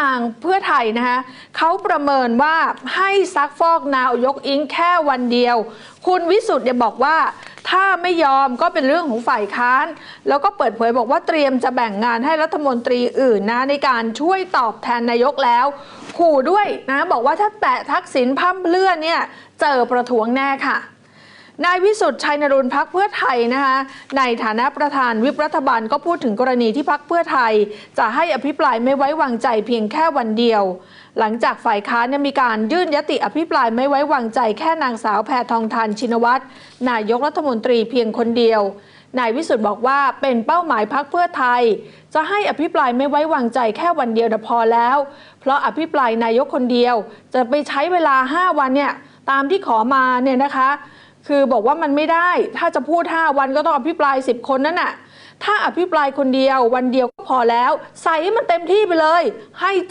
ทางเพื่อไทยนะคะเขาประเมินว่าให้ซักฟอกนายกอิงแค่วันเดียว คุณวิสุทธ์เนี่ยบอกว่า ถ้าไม่ยอมก็เป็นเรื่องของฝ่ายค้าน แล้วก็เปิดเผยบอกว่าเตรียมจะแบ่งงานให้รัฐมนตรีอื่นนะในการช่วยตอบแทนนายกแล้ว ขู่ด้วยนะบอกว่าถ้าแตะทักษิณพั่มเพลื่อนเนี่ยเจอประท้วงแน่ค่ะ นายวิสุทธ์ชัยนรุนพักเพื่อไทยนะคะในฐานะประธานวิปรัฐบาลก็พูดถึงกรณีที่พักเพื่อไทย จะให้อภิปรายไม่ไว้วางใจเพียงแค่วันเดียว หลังจากฝ่ายค้านมีการยื่นยติอภิปรายไม่ไว้วางใจแค่นางสาวแพทองทานชินวัตรนายกรัฐมนตรีเพียงคนเดียวนายวิสุทธ์บอกว่าเป็นเป้าหมายพักเพื่อไทย จะให้อภิปรายไม่ไว้วางใจแค่วันเดียวพอแล้ว เพราะอภิปรายนายกคนเดียว จะไปใช้เวลา 5 วันเนี่ยตามที่ขอมาเนี่ยนะคะ คือบอกว่ามันไม่ได้ ถ้าจะพูด 5 วันก็ต้องอภิปราย 10 คนนั่นน่ะ ถ้าอภิปรายคนเดียววันเดียวก็พอแล้ว ใส่ให้มันเต็มที่ไปเลย ให้